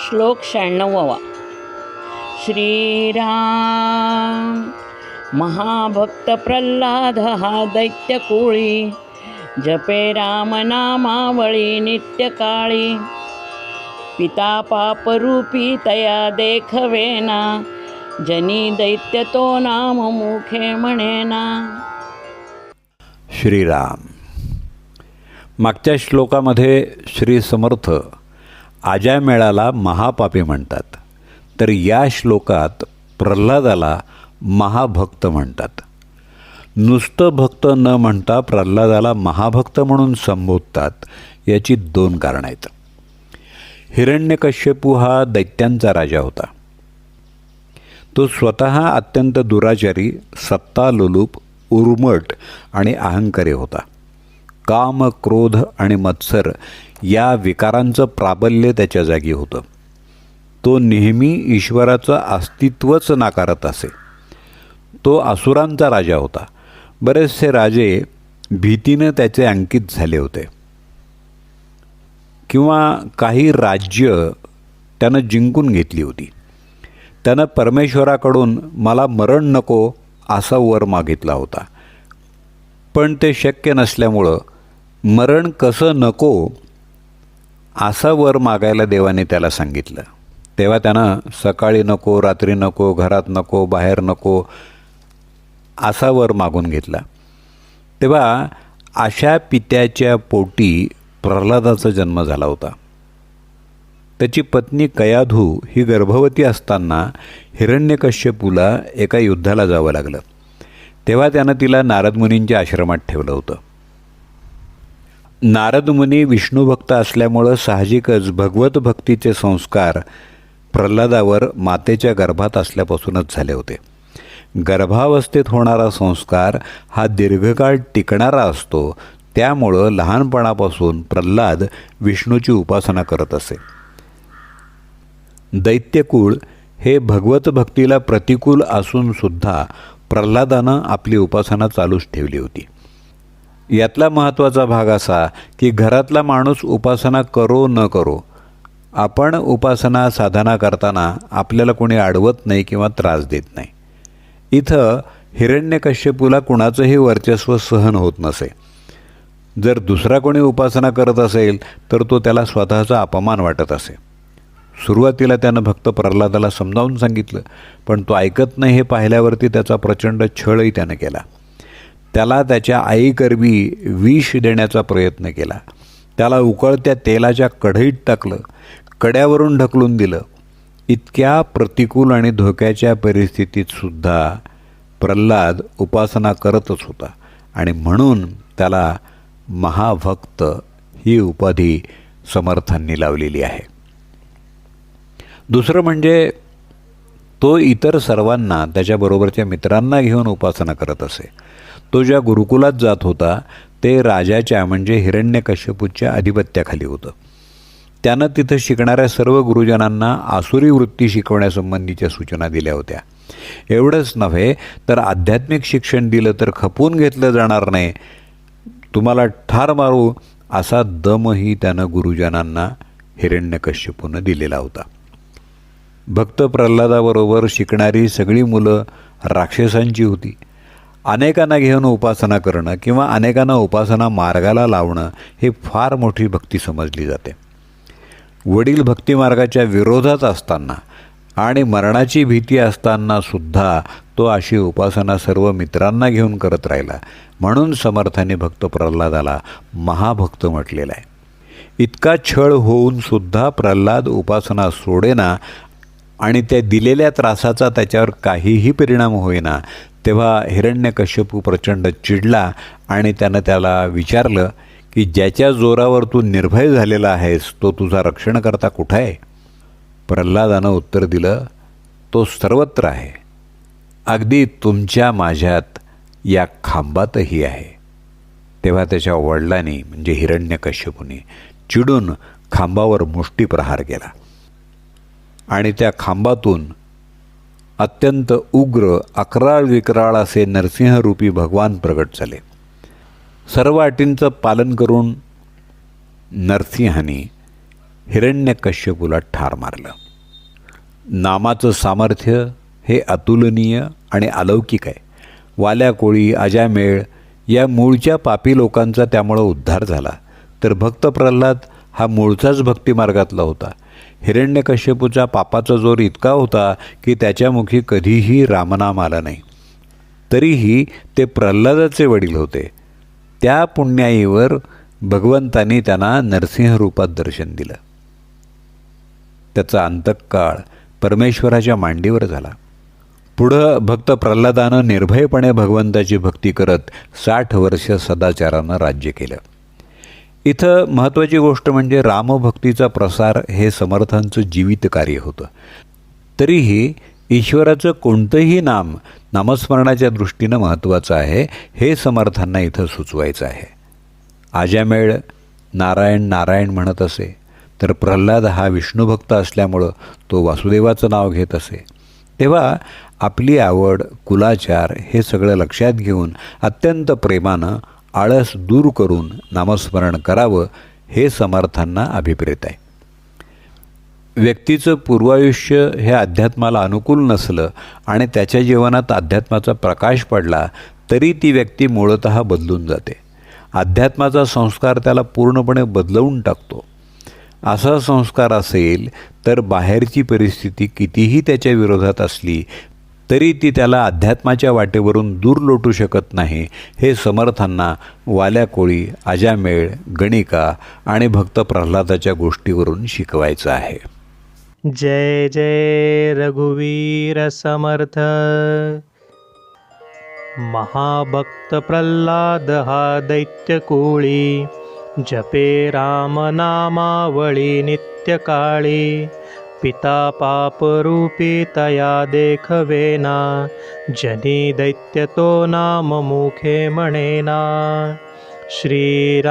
श्लोक शहाण्णवावा. श्रीराम महाभक्त प्रल्हाद हा दैत्यकुळी जपे रामनामावळी नित्यकाळी. पिता पापरूपी तया देखवेना जनी दैत्य तो नाम मुखे म्हणेना. श्रीराम. मागच्या श्लोकामध्ये श्री समर्थ आजा मेळाला महापापी म्हणतात. तर या श्लोकात प्रल्हादाला महाभक्त म्हणतात. नुसतं भक्त न म्हणता प्रल्हादाला महाभक्त म्हणून संबोधतात याची दोन कारणं आहेत. हिरण्यकश्यपू हा दैत्यांचा राजा होता. तो स्वतः अत्यंत दुराचारी सत्तालोलूप उर्मट आणि अहंकारी होता. काम क्रोध आणि मत्सर या विकारांचं प्राबल्य त्याच्या जागी होतं. तो नेहमी ईश्वराचं अस्तित्वच नाकारत असे. तो असुरांचा राजा होता. बरेचसे राजे भीतीनं त्याचे अंकित झाले होते. किंवा काही राज्य त्यानं जिंकून घेतली होती. त्यानं परमेश्वराकडून मला मरण नको असा वर मागितला होता. पण ते शक्य नसल्यामुळं मरण कसं नको असा वर मागायला देवाने त्याला सांगितलं. तेव्हा त्यानं सकाळी नको रात्री नको घरात नको बाहेर नको असा वर मागून घेतला. तेव्हा अशा पित्याच्या पोटी प्रल्हादाचा जन्म झाला होता. त्याची पत्नी कयाधू ही गर्भवती असताना हिरण्यकश्यपूला एका युद्धाला जावं लागलं. तेव्हा त्यानं तिला नारदमुनींच्या आश्रमात ठेवलं होतं. नारदमुनी विष्णुभक्त असल्यामुळं साहजिकच भगवत भक्तीचे संस्कार प्रल्हादावर मातेच्या गर्भात असल्यापासूनच झाले होते. गर्भावस्थेत होणारा संस्कार हा दीर्घकाळ टिकणारा असतो. त्यामुळं लहानपणापासून प्रल्हाद विष्णूची उपासना करत असे. दैत्यकुळ हे भगवत भक्तीला प्रतिकूल असूनसुद्धा प्रल्हादानं आपली उपासना चालूच ठेवली होती. यातला महत्त्वाचा भाग असा की घरातला माणूस उपासना करो न करो. आपण उपासना साधना करताना आपल्याला कोणी अडवत नाही किंवा त्रास देत नाही. इथं हिरण्यकश्यपूला कुणाचंही वर्चस्व सहन होत नसे. जर दुसरा कोणी उपासना करत असेल तर तो त्याला स्वतःचा अपमान वाटत असे. सुरुवातीला त्यानं भक्त प्रल्हादाला समजावून सांगितलं पण तो ऐकत नाही हे पाहिल्यावरती त्याचा प्रचंड छळही त्यानं केला. त्याला त्याच्या आईकरवी विष देण्याचा प्रयत्न केला. त्याला उकळत्या तेलाच्या कढईत टाकलं कड्यावरून ढकलून दिलं. इतक्या प्रतिकूल आणि धोक्याच्या परिस्थितीत सुद्धा प्रल्हाद उपासना करतच होता आणि म्हणून त्याला महाभक्त ही उपाधी समर्थांनी लावलेली आहे. दुसरं म्हणजे तो इतर सर्वांना त्याच्याबरोबरच्या मित्रांना घेऊन उपासना करत असे. तो ज्या गुरुकुलात जात होता ते राजाच्या म्हणजे हिरण्यकश्यपूच्या अधिपत्याखाली होतं. त्यानं तिथं शिकणाऱ्या सर्व गुरुजनांना आसुरी वृत्ती शिकवण्यासंबंधीच्या सूचना दिल्या होत्या. एवढंच नव्हे तर आध्यात्मिक शिक्षण दिलं तर खपवून घेतलं जाणार नाही. तुम्हाला ठार मारू असा दमही त्यानं गुरुजनांना हिरण्यकश्यपूनं दिलेला होता. भक्त प्रल्हादाबरोबर शिकणारी सगळी मुलं राक्षसांची होती. अनेकांना घेऊन उपासना करणं किंवा अनेकांना उपासना मार्गाला लावणं हे फार मोठी भक्ती समजली जाते. वडील भक्तिमार्गाच्या विरोधात असताना आणि मरणाची भीती असताना सुद्धा तो अशी उपासना सर्व मित्रांना घेऊन करत राहिला. म्हणून समर्थाने भक्त प्रल्हादाला महाभक्त म्हटलेला आहे. इतका छळ होऊन सुद्धा प्रल्हाद उपासना सोडेना आणि त्या दिलेल्या त्रासाचा त्याच्यावर काहीही परिणाम होईना. तेव्हा हिरण्यकश्यपू प्रचंड चिडला आणि त्यानं त्याला विचारलं की ज्याच्या जोरावर तू निर्भय झालेला आहेस तो तुझा रक्षण करता कुठं आहे? प्रल्हादानं उत्तर दिलं तो सर्वत्र आहे. अगदी तुमच्या माझ्यात या खांबातही आहे. तेव्हा त्याच्या वडिलांनी म्हणजे हिरण्यकश्यपूने चिडून खांबावर मुष्टी प्रहार केला. आणि त्या खांबातून अत्यंत उग्र अकराळ विकराळ असे नरसिंहरूपी भगवान प्रगट झाले. सर्व अटींचं पालन करून नरसिंहानी हिरण्यकश्यपूला ठार मारलं. नामाचं सामर्थ्य हे अतुलनीय आणि अलौकिक आहे. वाल्या कोळी अजामेळ या मूळच्या पापी लोकांचा त्यामुळं उद्धार झाला. तर भक्त प्रल्हाद हा मूळचाच भक्तिमार्गातला होता. हिरण्यकश्यपूचा पापाचा जोर इतका होता की त्याच्यामुखी कधीही रामनाम आला नाही. तरीही ते प्रल्हादाचे वडील होते. त्या पुण्याईवर भगवंतांनी त्यांना नरसिंह रूपात दर्शन दिलं. त्याचा अंतकाळ परमेश्वराच्या मांडीवर झाला. पुढं भक्त प्रल्हादानं निर्भयपणे भगवंताची भक्ती करत साठ वर्ष सदाचारानं राज्य केलं. इथं महत्त्वाची गोष्ट म्हणजे रामभक्तीचा प्रसार हे समर्थांचं जीवित कार्य होतं. तरीही ईश्वराचं कोणतंही नाम नामस्मरणाच्या दृष्टीनं महत्त्वाचं आहे हे समर्थांना इथं सुचवायचं आहे. आजामेळ नारायण नारायण म्हणत असे तर प्रल्हाद हा विष्णुभक्त असल्यामुळं तो वासुदेवाचं नाव घेत असे. तेव्हा आपली आवड कुलाचार हे सगळं लक्षात घेऊन अत्यंत प्रेमानं आळस दूर करून नामस्मरण करावं हे समर्थांना अभिप्रेत आहे. व्यक्तीचं पूर्वायुष्य हे अध्यात्माला अनुकूल नसलं आणि त्याच्या जीवनात अध्यात्माचा प्रकाश पडला तरी ती व्यक्ती मूळत बदलून जाते. अध्यात्माचा संस्कार त्याला पूर्णपणे बदलवून टाकतो. असा संस्कार असेल तर बाहेरची परिस्थिती कितीही त्याच्या विरोधात असली तरी ती त्याला अध्यात्माच्या वाटेवरून दूर लोटू शकत नाही. हे समर्थांना वाल्या कोळी अजामेळ गणिका आणि भक्त प्रल्हादाच्या गोष्टीवरून शिकवायचं आहे. जय जय रघुवीर समर्थ. महाभक्त प्रल्हाद हा दैत्य कोळी जपे राम नामावळी नित्यकाळी. पिता पापरूपी तया देखवेना जनी दैत्य तो नाम मुखे म्हणेना श्रीराम